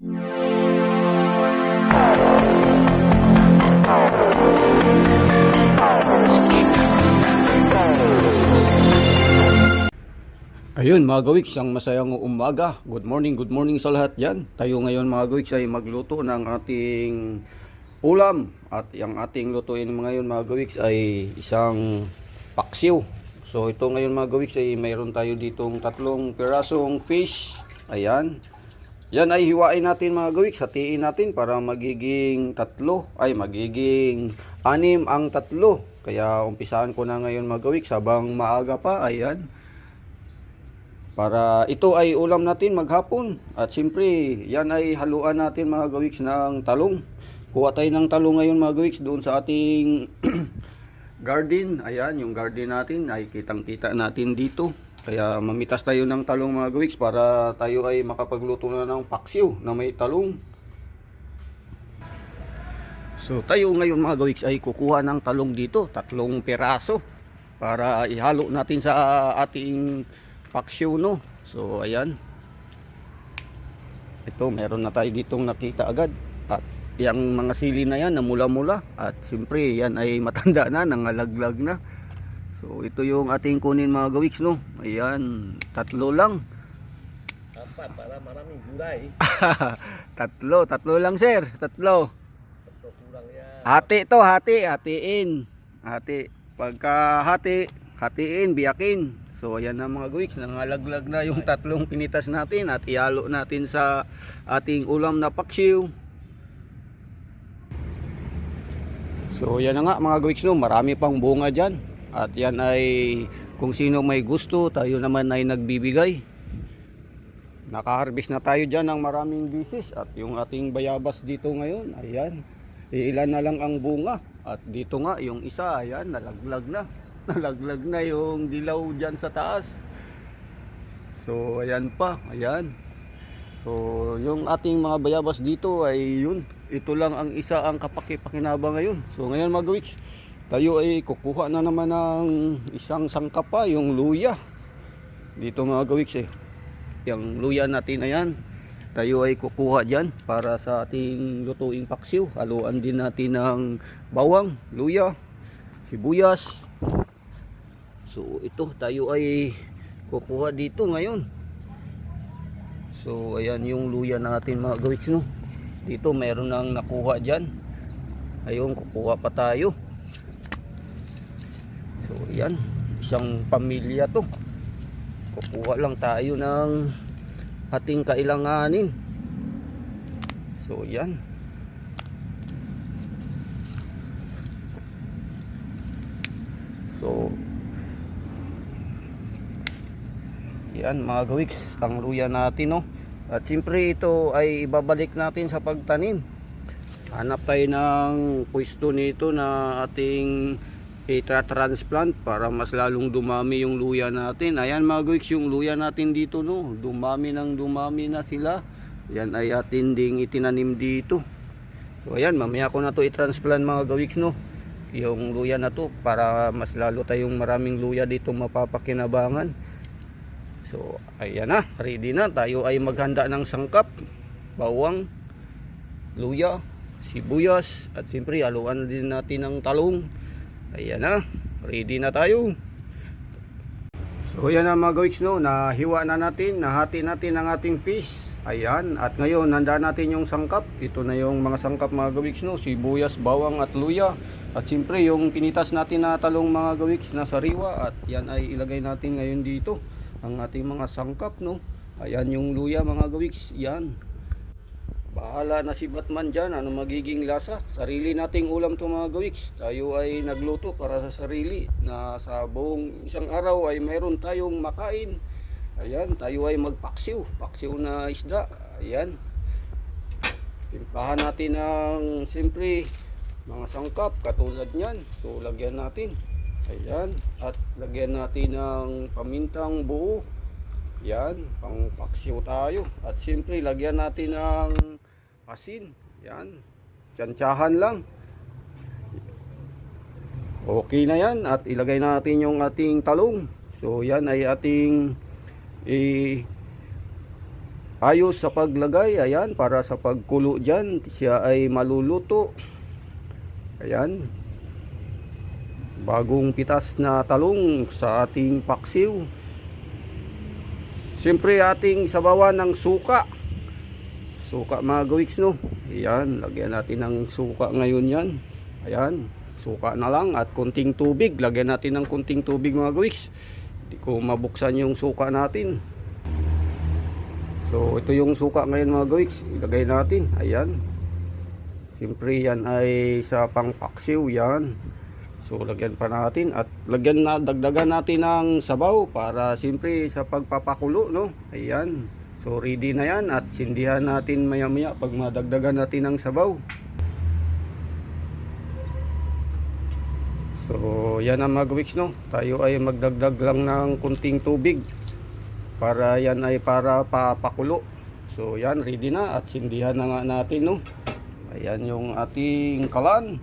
Ayun mga gawiks, ang masayang umaga. Good morning, good morning sa lahat yan. Tayo ngayon mga gawiks ay magluto ng ating ulam. At yung ating lutuin ngayon mga gawiks ay isang paksiw. So ito ngayon mga gawiks ay mayroon tayo ditong tatlong pirasong fish. Ayan. Yan ay hiwain natin mga gawiks, hatiin natin para magiging tatlo. Ay magiging anim ang tatlo. Kaya umpisahan ko na ngayon mga gawiks habang maaga pa. Ayan. Para ito ay ulam natin maghapon. At siyempre, yan ay haluan natin mga gawiks ng talong. Kuha tayo ng talong ngayon mga gawiks doon sa ating garden. Ayan, yung garden natin ay kitang-kita natin dito. Kaya mamitas tayo ng talong mga gawiks para tayo ay makapagluto na ng paksiw na may talong. So tayo ngayon mga gawiks ay kukuha ng talong dito, tatlong peraso para ihalo natin sa ating paksiw no. So ayan. Ito meron na tayo ditong nakita agad. At yung mga sili na yan na mula-mula at siyempre yan ay matanda na, nangalaglag na. So ito yung ating kunin mga gawiks no. Ayan, tatlo lang. Apat para maraming gulay. tatlo, tatlo lang sir, tatlo. Tatlo kurang yan. Hati to, hati, hatiin. Hati. Pagka hati, hatiin, biyakin. So ayan na mga gawiks, nangalaglag na yung tatlong pinitas natin at ihalo natin sa ating ulam na paksiw. So yan na nga mga gawiks no, marami pang bunga dyan. At yan ay kung sino may gusto, tayo naman ay nagbibigay. Nakaharvest na tayo dyan ng maraming bisis at yung ating bayabas dito ngayon, ayan, ilan na lang ang bunga. At dito nga, yung isa, ayan, nalaglag na. Nalaglag na yung dilaw dyan sa taas. So, ayan pa, ayan. So, yung ating mga bayabas dito ay yun. Ito lang ang isa ang kapakipakinabang ngayon. So, ngayon mga gawiks, tayo ay kukuha na naman ng isang sangkap pa, yung luya. Dito mga gawiks eh. Yung luya natin ayan. Tayo ay kukuha dyan para sa ating lutuing paksiw. Haluan din natin ng bawang, luya, sibuyas. So ito tayo ay kukuha dito ngayon. So ayan yung luya natin mga gawiks no. Dito mayroon nang nakuha dyan. Ayun kukuha pa tayo. So ayan, isang pamilya to. Kukuha lang tayo ng ating kailanganin. So yan. So yan mga gawiks, ang luya natin no. At siyempre ito ay ibabalik natin sa pagtanim. Hanap tayo ng pwesto nito na ating i-transplant para mas lalong dumami yung luya natin. Ayan mga gawiks, yung luya natin dito no, dumami ng dumami na sila. Yan ay atin ding itinanim dito. So ayan, mamaya ko na to i-transplant mga gawiks no. Yung luya na to para mas lalo tayong maraming luya dito mapapakinabangan. So ayan na, ready na. Tayo ay maghanda ng sangkap, bawang, luya, sibuyas at siyempre haluan din natin ng talong. Ayan na, ready na tayo. So yan na mga gawiks no, nahiwa na natin, nahati natin ang ating fish. Ayan, at ngayon handa natin yung sangkap. Ito na yung mga sangkap mga gawiks no, sibuyas, bawang at luya. At siyempre yung pinitas natin na talong mga gawiks na sariwa at yan ay ilagay natin ngayon dito. Ang ating mga sangkap no. Ayan yung luya mga gawiks, yan. Bahala na si Batman dyan, ano magiging lasa. Sarili nating ulam to mga gawiks. Tayo ay nagluto para sa sarili na sa buong isang araw ay mayroon tayong makain. Ayan, tayo ay magpaksiw. Paksiw na isda. Ayan. Timplahan natin ng siyempre mga sangkap katulad niyan. So lagyan natin. Ayan. At lagyan natin ng pamintang buo. Yan, pang paksiw tayo. At siyempre, lagyan natin ng asin. Yan. Tsansyahan lang. Okay na yan. At ilagay natin yung eh, ating talong. So, yan ay ating i- ayos sa paglagay. Ayan, para sa pagkulo dyan, siya ay maluluto. Ayan. Bagong pitas na talong sa ating paksiw. Siyempre ating sabawan ng suka. Suka mga gawiks no. Ayan, lagyan natin ng suka ngayon yan. Ayan, suka na lang at kunting tubig. Lagyan natin ng kunting tubig mga gawiks. Hindi ko mabuksan yung suka natin. So ito yung suka ngayon mga gawiks. Ilagay natin. Ayan. Siyempre yan ay sa pangpaksiw yan. So lagyan pa natin at lagyan na dagdagan natin ng sabaw para siyempre sa pagpapakulo no. Ayan. So ready na yan at sindihan natin maya-maya pag madagdagan natin ng sabaw. So yan ang weeks no. Tayo ay magdagdag lang ng kunting tubig para yan ay para papakulo. So yan ready na at sindihan na nga natin no. Ayan yung ating kalan.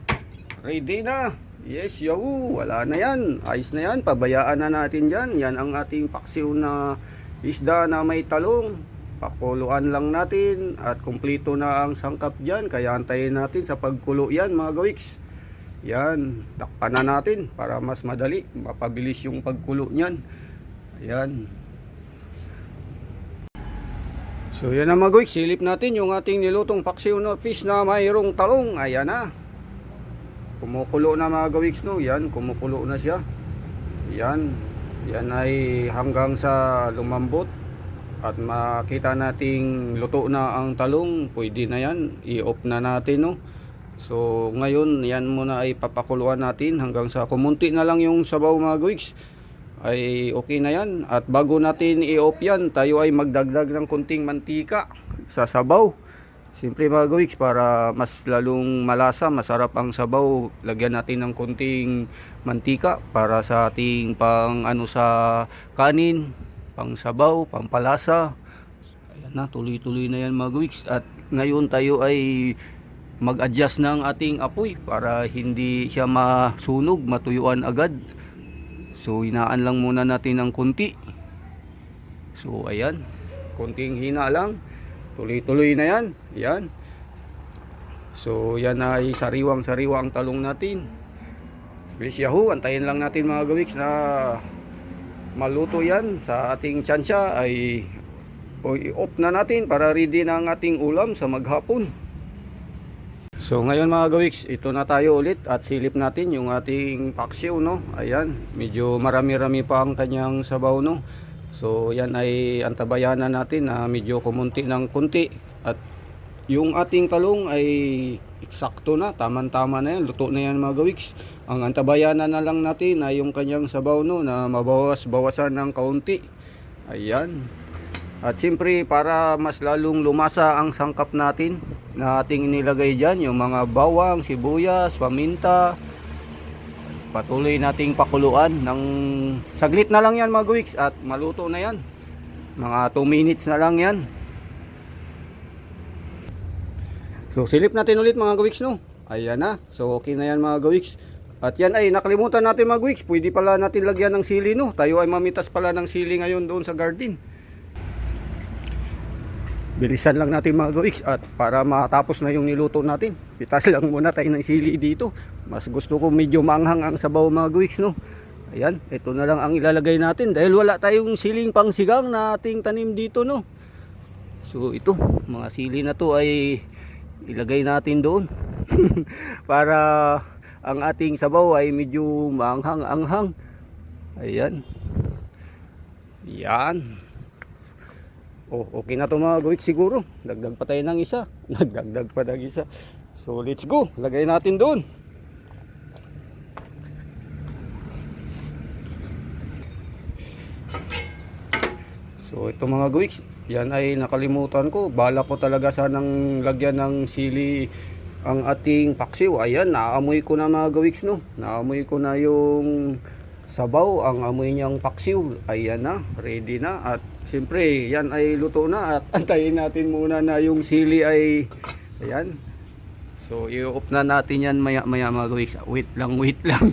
Ready na. Yes, yo, wala na yan. Ayos na yan. Pabayaan na natin yan. Yan ang ating paksiw na isda na may talong. Pakuluan lang natin at kumpleto na ang sangkap dyan. Kaya antayin natin sa pagkulo yan mga gawiks. Yan, takpan na natin para mas madali. Mapabilis yung pagkulo niyan. Ayan. So yan na mga gawiks. Silip natin yung ating nilutong paksiw na fish na mayroong talong. Ayan na. Kumukulo na mga gawiks no. Yan, kumukulo na siya. Yan. Yan ay hanggang sa lumambot at makita nating luto na ang talong, pwede na yan. I-off na natin no. So ngayon, yan muna ay papakuluan natin hanggang sa kumunti na lang yung sabaw mga gawiks. Ay okay na yan. At bago natin i-off yan, tayo ay magdagdag ng kunting mantika sa sabaw. Siyempre mga gawiks, para mas lalong malasa, masarap ang sabaw, lagyan natin ng kunting mantika para sa ating pang ano sa kanin, pang sabaw, pampalasa. Ayan na, tuloy-tuloy na yan mga gawiks. At ngayon tayo ay mag-adjust ng ating apoy para hindi siya masunog, matuyuan agad. So hinaan lang muna natin ng kunti. So ayan, kunting hina lang. Tuloy-tuloy na yan. Yan. So yan ay sariwang-sariwa ang talong natin. Bilis yahoo, antayin lang natin mga gawiks na maluto yan sa ating tsansya ay i-off na natin para ready na ang ating ulam sa maghapon. So ngayon mga gawiks, ito na tayo ulit at silip natin yung ating paksiw no. Ayan, medyo marami-rami pa ang kanyang sabaw no. So yan ay antabayanan natin na medyo kumunti ng kunti at yung ating talong ay eksakto na, taman-tama na yan, luto na yan mga gawiks. Ang antabayanan na lang natin ay yung kanyang sabaw no na mabawas-bawasan ng kaunti. Ayan. At siyempre para mas lalong lumasa ang sangkap natin na ating nilagay dyan, yung mga bawang, sibuyas, paminta, patuloy nating pakuluan ng saglit na lang yan mga gawiks at maluto na yan. Mga 2 minutes na lang yan. So silip natin ulit mga gawiks no. Ayan na. So okay na yan mga gawiks. At yan ay nakalimutan natin mga gawiks. Pwede pala natin lagyan ng sili no. Tayo ay mamitas pala ng sili ngayon doon sa garden. Bilisan lang natin mga gawiks at para matapos na yung niluto natin. Pitas lang muna tayo ng sili dito. Mas gusto ko medyo manghang ang sabaw mga gawiks no. Ayan, ito na lang ang ilalagay natin dahil wala tayong siling pangsigang na ating tanim dito no. So ito, mga sili na to ay ilagay natin doon para ang ating sabaw ay medyo maanghang-anghang. Ayan. Yan. Oh, okay na to mga gawik siguro. Dagdag pa tayo ng isa. Nagdagdag pa ng isa. So let's go. Lagay natin doon. So ito mga gawiks, yan ay nakalimutan ko. Bala ko talaga sanang lagyan ng sili ang ating paksiw. Ayan, naamoy ko na mga gawiks no. Naamoy ko na yung sabaw, ang amoy niyang paksiw. Ayan na, ready na. At siyempre, yan ay luto na. At antayin natin muna na yung sili ay, ayan. So, i-off na natin yan maya maya mga gawiks. Wait lang, wait lang.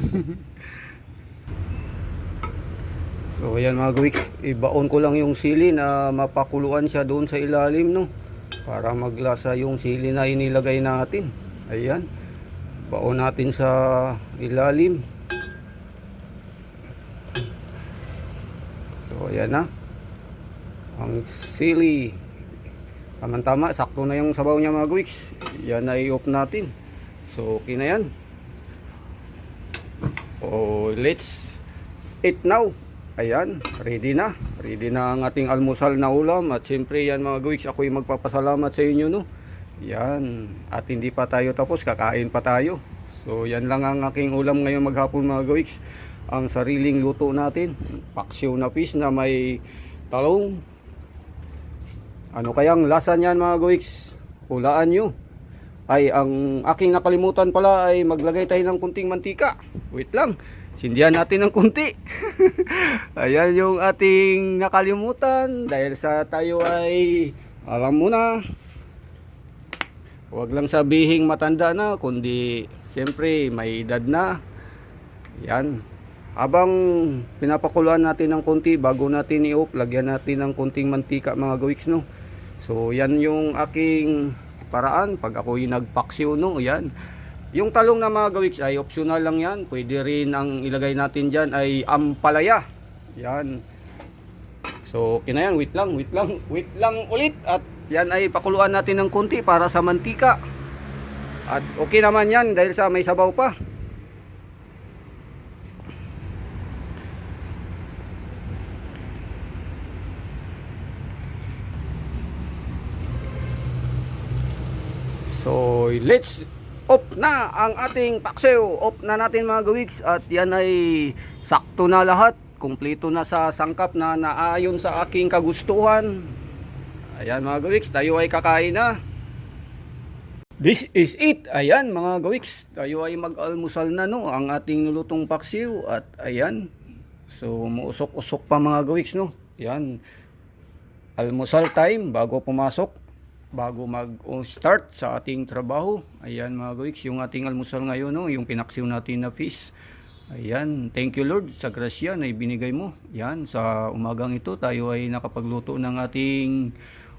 so, ayan mga gawiks, ibaon ko lang yung sili na mapakuluan siya doon sa ilalim no. Para maglasa yung sili na inilagay natin. Ayan. Baon natin sa ilalim. So ayan na. Ang sili. Tama-tama, sakto na yung sabaw niya mga gawiks. Yan ay off natin. So okay na yan. Oh, let's eat now. Ayan, ready na. Ready na ang ating almusal na ulam. At siyempre yan mga gawiks, ako'y magpapasalamat sa inyo no. Yan, at hindi pa tayo tapos, kakain pa tayo. So yan lang ang aking ulam ngayon maghapon mga gawiks. Ang sariling luto natin, paksiw na fish na may talong. Ano kayang lasa niyan mga gawiks? Hulaan nyo. Ay, ang aking nakalimutan pala ay maglagay tayo ng kunting mantika. Wait lang. Sindihan natin ng kunti. Ayan yung ating nakalimutan dahil sa tayo ay alam mo na. Huwag lang sabihing matanda na kundi siyempre may edad na. Yan. Habang pinapakuluan natin ng kunti bago natin i-off, lagyan natin ng kunting mantika mga gawiks no. So yan yung aking paraan pag ako'y nagpaksiw no. Yan. Yung talong na mga gawiks ay optional lang yan. Pwede rin ang ilagay natin dyan ay ampalaya. Yan. So, okay na yan. Wait lang, wait lang, wait lang ulit. At yan ay pakuluan natin ng konti para sa mantika. At okay naman yan dahil sa may sabaw pa. So, let's off na ang ating paksiw. Off na natin mga gawiks at yan ay sakto na lahat. Kumpleto na sa sangkap na naayon sa aking kagustuhan. Ayan mga gawiks, tayo ay kakain na. This is it. Ayan mga gawiks, tayo ay mag-almusal na no ang ating nulutong paksiw at ayan. So, muusok-usok pa mga gawiks no. Ayan. Almusal time bago pumasok bago mag-start sa ating trabaho. Ayan mga gawiks, yung ating almusal ngayon, no, yung pinaksiw natin na fish. Ayan, thank you Lord sa grasya na ibinigay mo. Yan, sa umagang ito tayo ay nakapagluto ng ating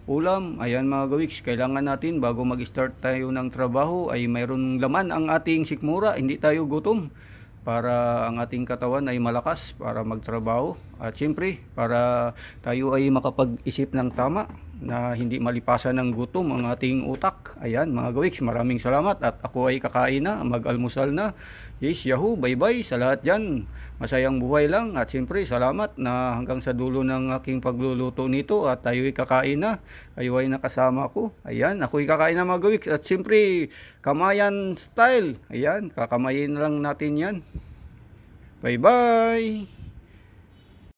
ulam. Ayan mga gawiks, kailangan natin bago mag-start tayo ng trabaho ay mayroon laman ang ating sikmura, hindi tayo gutom para ang ating katawan ay malakas para magtrabaho at siyempre para tayo ay makapag-isip ng tama na hindi malipasan ng gutom ang ating utak. Ayan mga gawiks, maraming salamat at ako ay kakain na, mag-almusal na. Yes, yahoo, bye-bye sa lahat dyan. Masayang buhay lang at siyempre salamat na hanggang sa dulo ng aking pagluluto nito at tayo ay kakain na. Kayo ay nakasama ko. Ayan, ako ay kakain na mga gawiks at siyempre kamayan style. Ayan, kakamayin lang natin yan. Bye-bye!